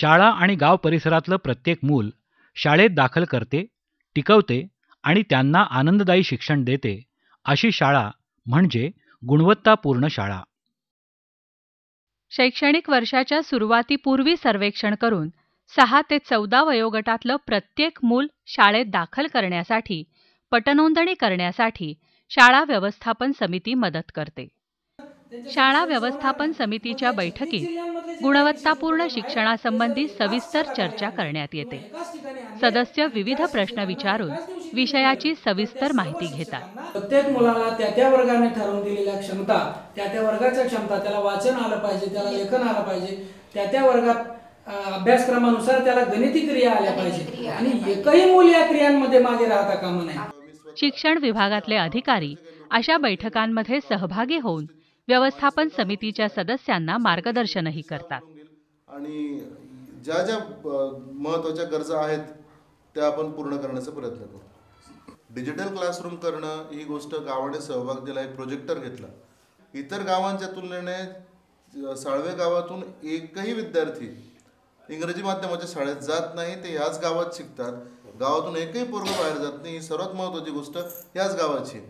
शाळा आणि गाव परिसरातलं प्रत्येक मूल शाळेत दाखल करते टिकवते आणि त्यांना आनंददायी शिक्षण देते अशी शाळा म्हणजे गुणवत्तापूर्ण शाळा. शैक्षणिक वर्षाच्या सुरुवातीपूर्वी सर्वेक्षण करून सहा ते चौदा वयोगटातलं प्रत्येक मूल शाळेत दाखल करण्यासाठी पटनोंदणी करण्यासाठी शाळा व्यवस्थापन समिती मदत करते. शाळा व्यवस्थापन समितीच्या बैठकीत गुणवत्तापूर्ण शिक्षणासंबंधी सविस्तर चर्चा करण्यात येते. सदस्य विविध प्रश्न विचारून विषयाची सविस्तर माहिती घेतात. प्रत्येक मुलाला त्या त्या वर्गाने ठरवून दिलेल्या क्षमता त्या त्या वर्गाच्या क्षमता त्याला वाचन आलं पाहिजे त्याला लेखन आलं पाहिजे त्या त्या वर्गात अभ्यासक्रमानुसार त्याला गणिती क्रिया आल्या पाहिजे. आणि एकही मूल या क्रियांमध्ये मागे राहता कामा नये. शिक्षण विभागातले अधिकारी अशा बैठकांमध्ये सहभागी होऊन व्यवस्थापन समितीच्या सदस्यांना मार्गदर्शनही करतात. आणि ज्या ज्या महत्त्वाच्या गरजा आहेत त्या आपण पूर्ण करण्याचा प्रयत्न करू. डिजिटल क्लासरूम करणं ही गोष्ट गावाने सहभाग दिला एक प्रोजेक्टर घेतला. इतर गावांच्या तुलनेने साळवे गावातून एकही विद्यार्थी इंग्रजी माध्यमाच्या शाळेत जात नाही ते ह्याच गावात शिकतात. गावातून एकही पोरगं बाहेर जात नाही ही सर्वात महत्त्वाची गोष्ट ह्याच गावाची. आहे.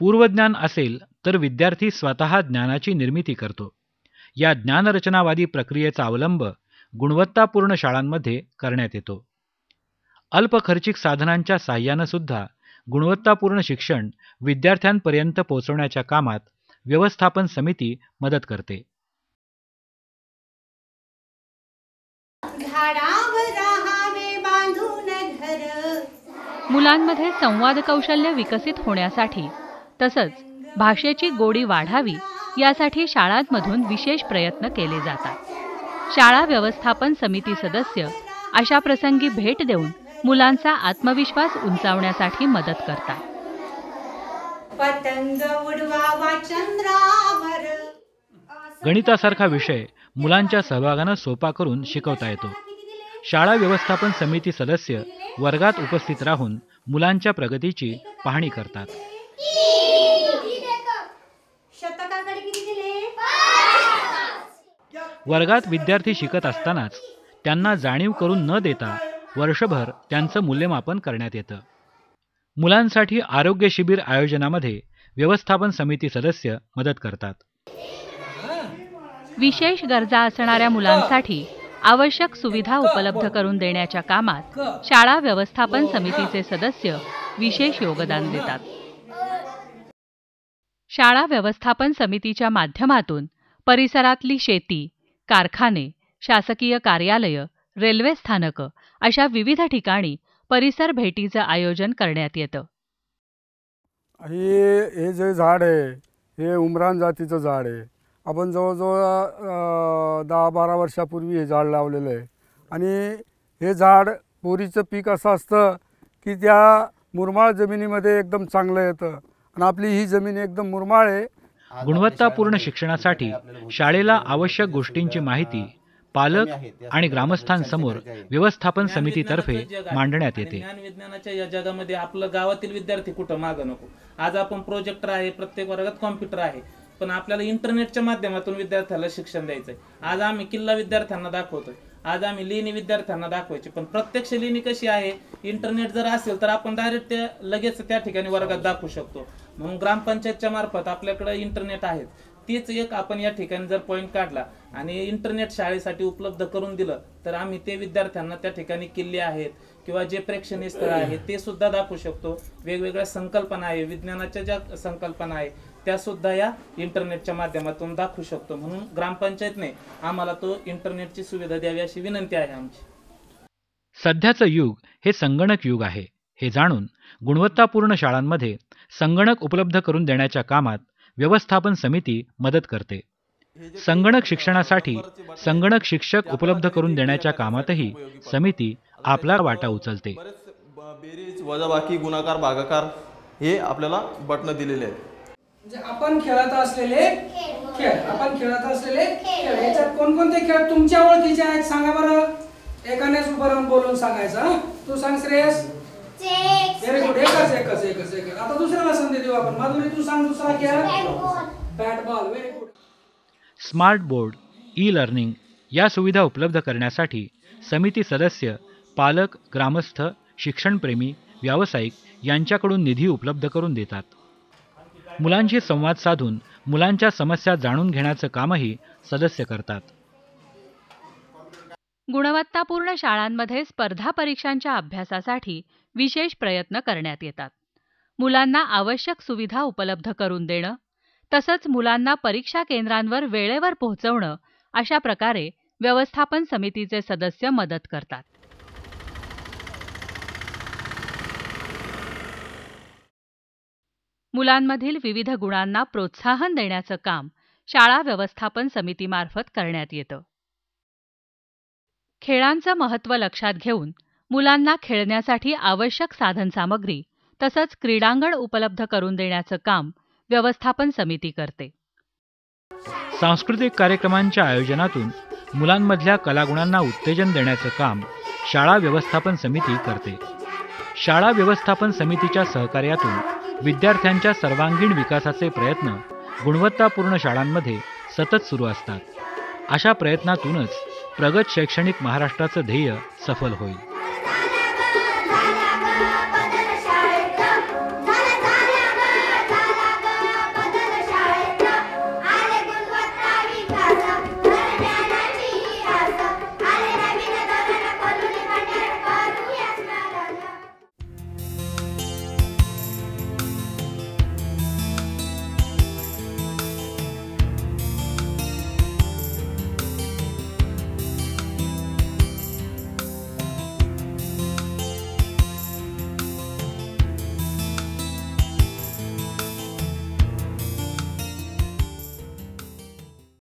पूर्वज्ञान असेल तर विद्यार्थी स्वतः ज्ञानाची निर्मिती करतो. या ज्ञानरचनावादी प्रक्रियेचा अवलंब गुणवत्तापूर्ण शाळांमध्ये करण्यात येतो. अल्पखर्चिक साधनांच्या साह्यानं सुद्धा गुणवत्तापूर्ण शिक्षण विद्यार्थ्यांपर्यंत पोहोचवण्याच्या कामात व्यवस्थापन समिती मदत करते. मुलांमध्ये संवाद कौशल्य विकसित होण्यासाठी तसंच भाषेची गोडी वाढावी यासाठी शाळांमधून विशेष प्रयत्न केले जातात. शाळा व्यवस्थापन समिती सदस्य अशा प्रसंगी भेट देऊन मुलांचा आत्मविश्वास उंचावण्यासाठी मदत करतात. पतंग उडवावा चंद्रावर. गणितासारखा विषय मुलांच्या सहभागानं सोपा करून शिकवता येतो. शाळा व्यवस्थापन समिती सदस्य वर्गात उपस्थित राहून मुलांच्या प्रगतीची पाहणी करतात. वर्गात विद्यार्थी शिकत असतानाच त्यांना जाणीव करून न देता वर्षभर त्यांचं मूल्यमापन करण्यात येतं. मुलांसाठी आरोग्य शिबिर आयोजनामध्ये व्यवस्थापन समिती सदस्य मदत करतात. विशेष गरजा असणाऱ्या मुलांसाठी आवश्यक सुविधा उपलब्ध करून देण्याच्या कामात शाळा व्यवस्थापन समितीचे सदस्य विशेष योगदान देतात. शाळा व्यवस्थापन समितीच्या माध्यमातून परिसरातली शेती कारखाने शासकीय कार्यालय रेल्वे स्थानकं अशा विविध ठिकाणी परिसर भेटीचं आयोजन करण्यात येतं. हे हे जे झाड आहे हे उमरान जातीचं झाड आहे. आपण जवळजवळ दहा बारा वर्षापूर्वी हे झाड लावलेलं आहे. आणि हे झाड बोरीचं पीक असं असतं की त्या मुरमाळ जमिनीमध्ये एकदम चांगलं येतं. आणि आपली ही जमीन एकदम मुरमाळ आहे गुणवत्तापूर्ण शिक्षणासाठी शाळेला आवश्यक गोष्टींची माहिती पालक आणि ग्रामस्थांसमोर व्यवस्थापन समितीतर्फे मांडण्यात येते. ज्ञान विज्ञानाच्या या जगामध्ये आपलं गावातील विद्यार्थी कुठं मागं नको? आज आपण प्रोजेक्टर आहे प्रत्येक वर्गात कॉम्प्युटर आहे पण आपल्याला इंटरनेटच्या माध्यमातून विद्यार्थ्याला शिक्षण द्यायचंय. आज आम्ही किल्ला विद्यार्थ्यांना दाखवतोय. आज आम्ही लेणी विद्यार्थ्यांना दाखवायची. पण प्रत्यक्ष लेणी कशी आहे? इंटरनेट जर असेल तर आपण डायरेक्ट ते लगेच त्या ठिकाणी वर्गात दाखवू शकतो. म्हणून ग्रामपंचायतच्या मार्फत आपल्याकडे इंटरनेट आहेत. तीच एक आपण या ठिकाणी जर पॉईंट काढला आणि इंटरनेट शाळेसाठी उपलब्ध करून दिलं तर आम्ही ते विद्यार्थ्यांना त्या ठिकाणी किल्ले आहेत किंवा जे प्रेक्षणीय स्थळ आहेत ते सुद्धा दाखवू शकतो. वेगवेगळ्या संकल्पना आहे विज्ञानाच्या ज्या संकल्पना आहे त्या सुद्धा या इंटरनेटच्या माध्यमातून दाखवू शकतो. म्हणून ग्रामपंचायतने आम्हाला तो इंटरनेटची सुविधा द्यावी अशी विनंती आहे आमची. सध्याचं युग हे संगणक युग आहे. हे जाणून गुणवत्तापूर्ण शाळांमध्ये संगणक उपलब्ध करून देण्याच्या कामात व्यवस्थापन समिती मदत करते. संगणक शिक्षणासाठी संगणक शिक्षक उपलब्ध करून देण्याच्या कामातही समिती आपला वाटा उचलते. बेरीज वजाबाकी गुणाकार भागाकार हे आपल्याला बटणं दिलेले आहेत. म्हणजे आपण खेळत असलेले खेळ आपण खेळत असलेले खेळ. याच्यात कोणकोणते खेळ तुमच्या ओळखीचे आहेत? सांगा बरं. एकानेच उभं राहून बोलून सांगायचं? तू सांग श्रेयस. व्हेरी गुड एकच एकच एकच एकच. आता दुसऱ्याला संधी देऊ आपण. माधुरी तू सांग दुसरा खेळ. Bat ball very good smart board e learning या सुविधा उपलब्ध करण्यासाठी समिती सदस्य पालक ग्रामस्थ शिक्षणप्रेमी व्यावसायिक यांच्याकडून निधी उपलब्ध करून देतात. मुलांशी संवाद साधून मुलांच्या समस्या जाणून घेण्याचं कामही सदस्य करतात. गुणवत्तापूर्ण शाळांमध्ये स्पर्धा परीक्षांच्या अभ्यासासाठी विशेष प्रयत्न करण्यात येतात. मुलांना आवश्यक सुविधा उपलब्ध करून देणं तसंच मुलांना परीक्षा केंद्रांवर वेळेवर पोहोचवणं अशा प्रकारे व्यवस्थापन समितीचे सदस्य मदत करतात. मुलांमधील विविध गुणांना प्रोत्साहन देण्याचं काम शाळा व्यवस्थापन समितीमार्फत करण्यात येतं. खेळांचं महत्त्व लक्षात घेऊन मुलांना खेळण्यासाठी आवश्यक साधनसामग्री तसंच क्रीडांगण उपलब्ध करून देण्याचं काम व्यवस्थापन समिती करते. सांस्कृतिक कार्यक्रमांच्या आयोजनातून मुलांमधल्या कलागुणांना उत्तेजन देण्याचं काम शाळा व्यवस्थापन समिती करते. शाळा व्यवस्थापन समितीच्या सहकार्यातून विद्यार्थ्यांच्या सर्वांगीण विकासाचे प्रयत्न गुणवत्तापूर्ण शाळांमध्ये सतत सुरू असतात. अशा प्रयत्नातूनच प्रगत शैक्षणिक महाराष्ट्राचं ध्येय सफल होईल.